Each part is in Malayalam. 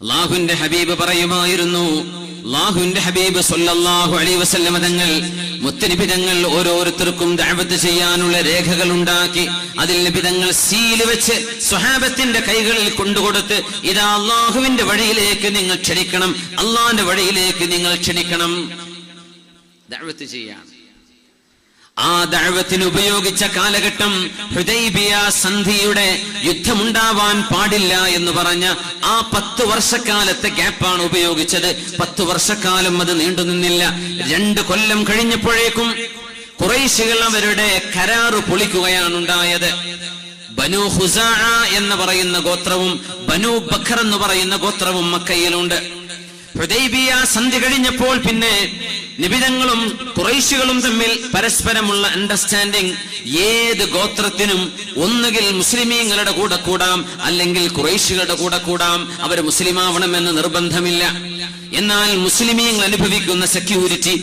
അള്ളാഹുവിന്റെ ഹബീബ് പറയുമായിരുന്നു അള്ളാഹുവിന്റെ ഹബീബ് സൊല്ലാഹു അലൈഹി വസല്ലമ തങ്ങൾ മുത്തനബി തങ്ങൾ ഓരോരുത്തർക്കും ദഅവത്ത് ചെയ്യാനുള്ള രേഖകൾ ഉണ്ടാക്കി അതിൽ നബി തങ്ങൾ സീൽ വെച്ച് സ്വഹാബത്തിന്റെ കൈകളിൽ കൊണ്ടുകൊടുത്ത് ഇതാ അള്ളാഹുവിന്റെ വഴിയിലേക്ക് നിങ്ങൾ ക്ഷണിക്കണം അള്ളാഹിന്റെ വഴിയിലേക്ക് നിങ്ങൾ ക്ഷണിക്കണം. ദഅവത്ത് ചെയ്യാൻ ആ ദഴവത്തിന് ഉപയോഗിച്ച കാലഘട്ടം ഹുദൈബിയ സന്ധിയുടെ യുദ്ധമുണ്ടാവാൻ പാടില്ല എന്ന് പറഞ്ഞ ആ പത്ത് വർഷക്കാലത്തെ ഗ്യാപ്പാണ് ഉപയോഗിച്ചത്. പത്ത് വർഷക്കാലം അത് നീണ്ടു നിന്നില്ല. രണ്ട് കൊല്ലം കഴിഞ്ഞപ്പോഴേക്കും കുറേശികൾ അവരുടെ കരാറ് പൊളിക്കുകയാണ് ഉണ്ടായത്. ബനു ഹുസാ എന്ന് പറയുന്ന ഗോത്രവും ബനു ബഖർ എന്ന് പറയുന്ന ഗോത്രവും മക്കയിലുണ്ട്. ഹുദൈബിയ സന്ധി കഴിഞ്ഞപ്പോൾ പിന്നെ നിബിതങ്ങളും കുറൈശികളും തമ്മിൽ പരസ്പരമുള്ള അണ്ടർസ്റ്റാൻഡിംഗ് ഏത് ഗോത്രത്തിനും ഒന്നുകിൽ മുസ്ലിമീങ്ങളുടെ കൂടെ കൂടാം അല്ലെങ്കിൽ കുറൈശികളുടെ കൂടെ കൂടാം അവർ മുസ്ലിമാവണമെന്ന് നിർബന്ധമില്ല. എന്നാൽ മുസ്ലിമീങ്ങൾ അനുഭവിക്കുന്ന സെക്യൂരിറ്റി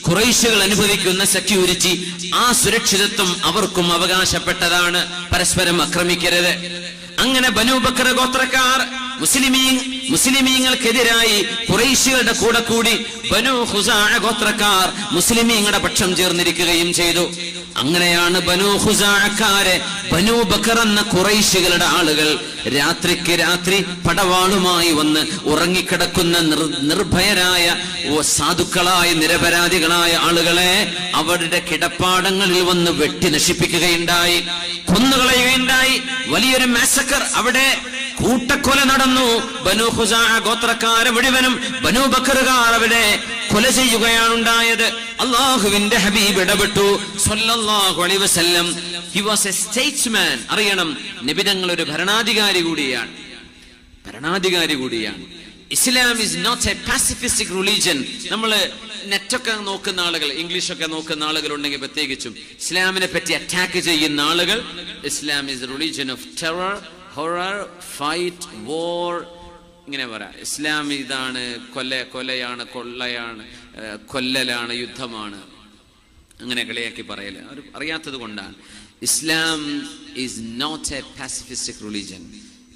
കുറൈശികൾ അനുഭവിക്കുന്ന സെക്യൂരിറ്റി ആ സുരക്ഷിതത്വം അവർക്കും അവകാശപ്പെട്ടതാണ്. പരസ്പരം ആക്രമിക്കരുത്. അങ്ങനെ ബനൂബക്കർ ഗോത്രക്കാർ മുസ്ലിമീ മുസ്ലിമീങ്ങൾക്കെതിരായി കുറേശികളുടെ കൂടെ കൂടി ബനു ഹുസാ ഗോത്രക്കാർ മുസ്ലിമീങ്ങളുടെ പക്ഷം ചേർന്നിരിക്കുകയും ചെയ്തു. അങ്ങനെയാണ് ബനു ഹുസാഴക്കാരെ ബനു ബക്കർ എന്ന കുറൈശികളുടെ ആളുകൾ രാത്രിക്ക് രാത്രി പടവാളുമായി വന്ന് ഉറങ്ങിക്കിടക്കുന്ന നിർ- നിർഭയരായ സാധുക്കളായ നിരപരാധികളായ ആളുകളെ അവരുടെ കിടപ്പാടങ്ങളിൽ വന്ന് വെട്ടി നശിപ്പിക്കുകയുണ്ടായി. കൊന്നുകളയുകയുണ്ടായി. വലിയൊരു മാസക്കർ അവിടെ കൂട്ടക്കൊല നടന്നു. ബനു ഹുസാ ഗോത്രക്കാരെ മുഴുവനും ബനു ബക്കറുകാർ അവിടെ കൊല ചെയ്യുകയാണ് ഉണ്ടായത് അള്ളാഹുവിന്റെ ഹബീബ് ഇടപെട്ടു. വാസ് എ സ്റ്റേറ്റ്സ്മാൻ അറിയണം നിബിതങ്ങൾ ഒരു ഭരണാധികാരി കൂടിയാണ്. ഭരണാധികാരി കൂടിയാണ്. Islam is not a pacifistic religion നമ്മൾ നെറ്റൊക്കെ നോക്കുന്ന ആളുകൾ ഇംഗ്ലീഷൊക്കെ നോക്കുന്ന ആളുകൾ ഉണ്ടെങ്കിൽ പ്രത്യേകിച്ചും ഇസ്ലാമിനെ പറ്റി അറ്റാക്ക് ചെയ്യുന്ന ആളുകൾ Islam is religion of terror horror fight war ഇങ്ങനെ പറയാം. ഇസ്ലാം ഇതാണ് കൊല്ല കൊലയാണ് കൊള്ളയാണ് കൊല്ലലാണ് യുദ്ധമാണ്. അങ്ങനെ കളിയാക്കി പറയൽ. അവർ അറിയാത്തത് കൊണ്ടാണ്. Islam is not a pacifistic religion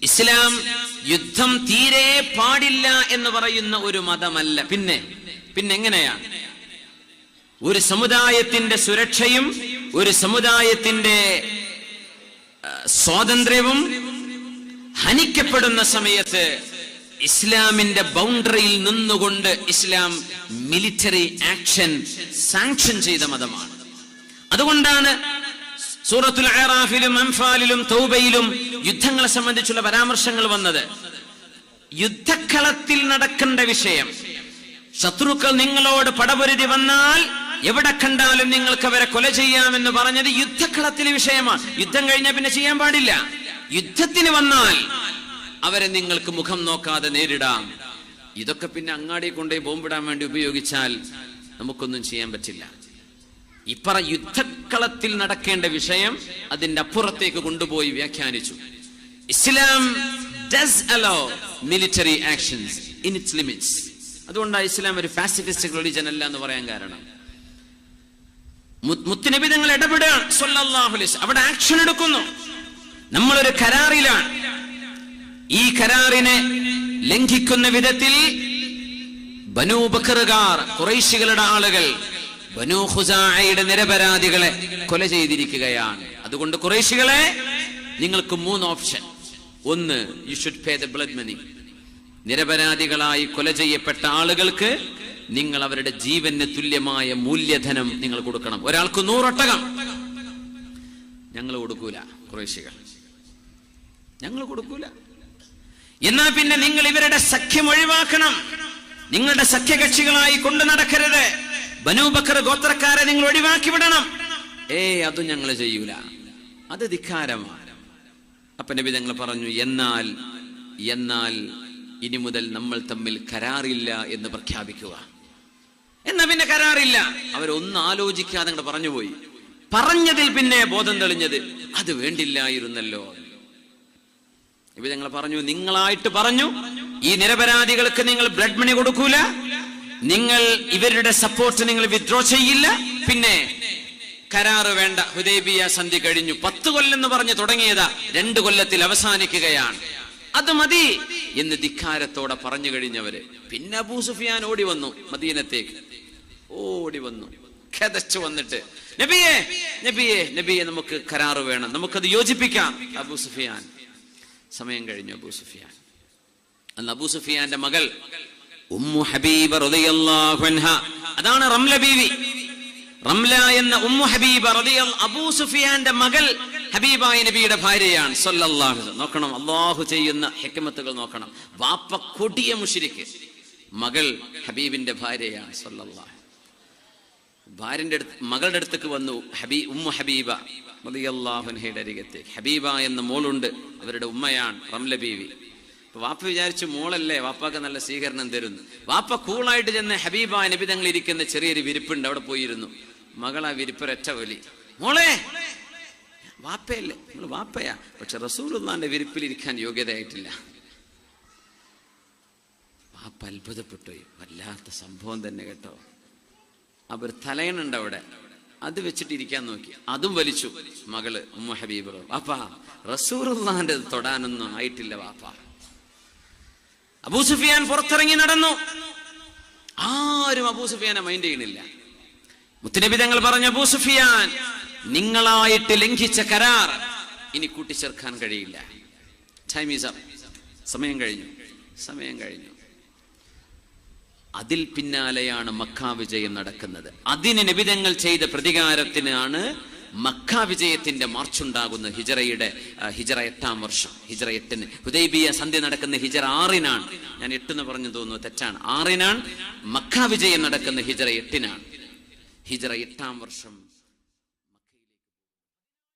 ഇസ്ലാം യുദ്ധം തീരെ പാടില്ല എന്ന് പറയുന്ന ഒരു മതമല്ല. പിന്നെ പിന്നെ എങ്ങനെയാ? ഒരു സമുദായത്തിന്റെ സുരക്ഷയും ഒരു സമുദായത്തിന്റെ സ്വാതന്ത്ര്യവും ഹനിക്കപ്പെടുന്ന സമയത്ത് ഇസ്ലാമിന്റെ ബൗണ്ടറിയിൽ നിന്നുകൊണ്ട് ഇസ്ലാം മിലിറ്ററി ആക്ഷൻ സാങ്ഷൻ ചെയ്ത മതമാണ്. അതുകൊണ്ടാണ് സൂറത്തുൽ ഐറാഫിലും അംഫാലിലും തൗബയിലും യുദ്ധങ്ങളെ സംബന്ധിച്ചുള്ള പരാമർശങ്ങൾ വന്നത്. യുദ്ധക്കളത്തിൽ നടക്കേണ്ട വിഷയം. ശത്രുക്കൾ നിങ്ങളോട് പടപൊരുതി വന്നാൽ എവിടെ കണ്ടാലും നിങ്ങൾക്ക് അവരെ കൊല ചെയ്യാമെന്ന് പറഞ്ഞത് യുദ്ധക്കളത്തിലെ വിഷയമാണ്. യുദ്ധം കഴിഞ്ഞാൽ പിന്നെ ചെയ്യാൻ പാടില്ല. യുദ്ധത്തിന് വന്നാൽ അവരെ നിങ്ങൾക്ക് മുഖം നോക്കാതെ നേരിടാം. ഇതൊക്കെ പിന്നെ അങ്ങാടി കൊണ്ടുപോയി ബോംബിടാൻ വേണ്ടി ഉപയോഗിച്ചാൽ നമുക്കൊന്നും ചെയ്യാൻ പറ്റില്ല. ഇപ്പറ യുദ്ധക്കളത്തിൽ നടക്കേണ്ട വിഷയം അതിന്റെ അപ്പുറത്തേക്ക് കൊണ്ടുപോയി വ്യാഖ്യാനിച്ചു. Islam does allow military actions in its limits അതുകൊണ്ടാണ് ഇസ്ലാം ഒരു ഫാസിഫിസ്റ്റ് റിലീജൻ അല്ല എന്ന് പറയാൻ കാരണം. മുത്തിനബി നിങ്ങൾ അലൈഹി അവിടെ ആക്ഷൻ എടുക്കുന്നു. നമ്മളൊരു കരാറിലാണ്. ഈ കരാറിനെ ലംഘിക്കുന്ന വിധത്തിൽ ബനൂ ബക്കറുകാർ കുറൈശികളുടെ ആളുകൾ ബനൂ ഖുസാഅയുടെ നിരപരാധികളെ കൊല ചെയ്തിരിക്കുകയാണ്. അതുകൊണ്ട് കുറേശികളെ നിങ്ങൾക്ക് മൂന്ന് ഓപ്ഷൻ. ഒന്ന് you should pay the blood money നിരപരാധികളായി കൊല ചെയ്യപ്പെട്ട ആളുകൾക്ക് നിങ്ങൾ അവരുടെ ജീവന് തുല്യമായ മൂല്യധനം നിങ്ങൾ കൊടുക്കണം. ഒരാൾക്ക് നൂറൊട്ടകം. ഞങ്ങൾ കൊടുക്കൂല കുറേശികൾ. ഞങ്ങൾ കൊടുക്കൂല. എന്നാ പിന്നെ നിങ്ങൾ ഇവരുടെ സഖ്യം ഒഴിവാക്കണം. നിങ്ങളുടെ സഖ്യകക്ഷികളായി കൊണ്ടു നടക്കരുത്. ബനൂബക്കർ ഗോത്രക്കാരെ നിങ്ങൾ ഒഴിവാക്കി വിടണം. ഏ അതും ഞങ്ങൾ ചെയ്യൂല. അത് ധിക്കാരമാണ്. അപ്പൊ നബി ഞങ്ങൾ പറഞ്ഞു എന്നാൽ എന്നാൽ ഇനി മുതൽ നമ്മൾ തമ്മിൽ കരാറില്ല എന്ന് പ്രഖ്യാപിക്കുക. എന്നാ പിന്നെ കരാറില്ല. അവരൊന്നും ആലോചിക്കാതെ പറഞ്ഞുപോയി. പറഞ്ഞതിൽ പിന്നെ ബോധം തെളിഞ്ഞത് അത് വേണ്ടില്ലായിരുന്നല്ലോ. ഇവ ഞങ്ങൾ പറഞ്ഞു നിങ്ങളായിട്ട് പറഞ്ഞു ഈ നിരപരാധികൾക്ക് നിങ്ങൾ ബ്ലഡ് മണി കൊടുക്കൂല നിങ്ങൾ ഇവരുടെ സപ്പോർട്ട് നിങ്ങൾ വിത്ഡ്രോ ചെയ്യില്ല പിന്നെ കരാറ് വേണ്ട ഹുദൈബിയ സന്ധി കഴിഞ്ഞു പത്ത് കൊല്ലം എന്ന് പറഞ്ഞ് തുടങ്ങിയതാ രണ്ട് കൊല്ലത്തിൽ അവസാനിക്കുകയാണ്. അത് മതി എന്ന് ധിക്കാരത്തോടെ പറഞ്ഞു കഴിഞ്ഞവര്. പിന്നെ അബൂ സുഫിയാൻ ഓടി വന്നു മദീനത്തേക്ക്. ഓടി വന്നു ഖേദച്ചു വന്നിട്ട്. നബിയെ നബിയെ നബിയെ നമുക്ക് കരാറ് വേണം നമുക്കത് യോജിപ്പിക്കാം അബൂ സുഫിയാൻ. സമയം കഴിഞ്ഞു അബൂ സുഫിയാൻ. അന്ന് അബൂ സുഫിയാന്റെ മകൾ ഉമ്മു ഹബീബ അതാണ് റംല ബീവി. റംല എന്ന ഉമ്മു ഹബീബ അബൂ സുഫിയാന്റെ മകൾ ഹബീബായ നബിയുടെ ഭാര്യയാണ് നോക്കണം അള്ളാഹു ചെയ്യുന്ന ഹിക്മത്തുകൾ നോക്കണം. വാപ്പ കൊടിയ മുഷിരിക്ക് മകൾ ഹബീബിന്റെ ഭാര്യയാണ് സല്ലല്ലാഹു ഭാര്യന്റെ അടുത്ത് മകളുടെ അടുത്തേക്ക് വന്നു ഹബീ ഉമ്മ ഹബീബ റളിയല്ലാഹുൻഹയുടെ അരികത്തേക്ക്. ഹബീബ എന്ന മോളുണ്ട് അവരുടെ ഉമ്മയാണ് റംല ബീവി. വാപ്പ വിചാരിച്ചു മോളല്ലേ വാപ്പാക്ക് നല്ല സ്വീകരണം തരുന്നു. വാപ്പ കൂളായിട്ട് ചെന്ന് ഹബീബ നബിതങ്ങൾ ഇരിക്കുന്ന ചെറിയൊരു വിരിപ്പുണ്ട് അവിടെ പോയിരുന്നു. മകൾ ആ വിരിപ്പൊരൊറ്റ വലി. മോളെ! വാപ്പയല്ലേ? നമ്മൾ വാപ്പയാ. പക്ഷെ റസൂലുള്ളാന്റെ വിരിപ്പിലിരിക്കാൻ യോഗ്യതയായിട്ടില്ല. വാപ്പ അത്ഭുതപ്പെട്ടു. വല്ലാത്ത സംഭവം തന്നെ കേട്ടോ. അവർ തലയണുണ്ട് അവിടെ. അത് വെച്ചിട്ട് ഇരിക്കാൻ നോക്കി. അതും വലിച്ചു. മകൾ ഉമ്മ ഹബീബ് വാപ്പാ റസൂറുല്ലാന്റെ തൊടാനൊന്നും ആയിട്ടില്ല വാപ്പാ. അബൂ സുഫിയാൻ പുറത്തിറങ്ങി നടന്നു. ആരും അബൂ സുഫിയാനെ മൈൻഡ് ചെയ്യണില്ല മുത്തുനബി തങ്ങൾ പറഞ്ഞു അബൂ സുഫിയാൻ നിങ്ങളായിട്ട് ലംഘിച്ച കരാർ ഇനി കൂട്ടിച്ചേർക്കാൻ കഴിയില്ല. ടൈം ഈസ് സമയം കഴിഞ്ഞു. സമയം കഴിഞ്ഞു. അതിൽ പിന്നാലെയാണ് മക്ക വിജയം നടക്കുന്നത്. അതിന് നിബിതങ്ങൾ ചെയ്ത പ്രതികാരത്തിനാണ് മക്ക വിജയത്തിന്റെ മാർച്ചുണ്ടാകുന്ന ഹിജറയുടെ ഹിജറ എട്ടാം വർഷം. ഹിജറ എട്ടിന്. ഹുദൈബിയ സന്ധ്യ നടക്കുന്ന ഹിജറ ആറിനാണ്. ഞാൻ എട്ടെന്ന് പറഞ്ഞു തോന്നുന്നു തെറ്റാണ്. ആറിനാണ് മക്ക വിജയം നടക്കുന്ന ഹിജറ എട്ടിനാണ്. ഹിജറ എട്ടാം വർഷം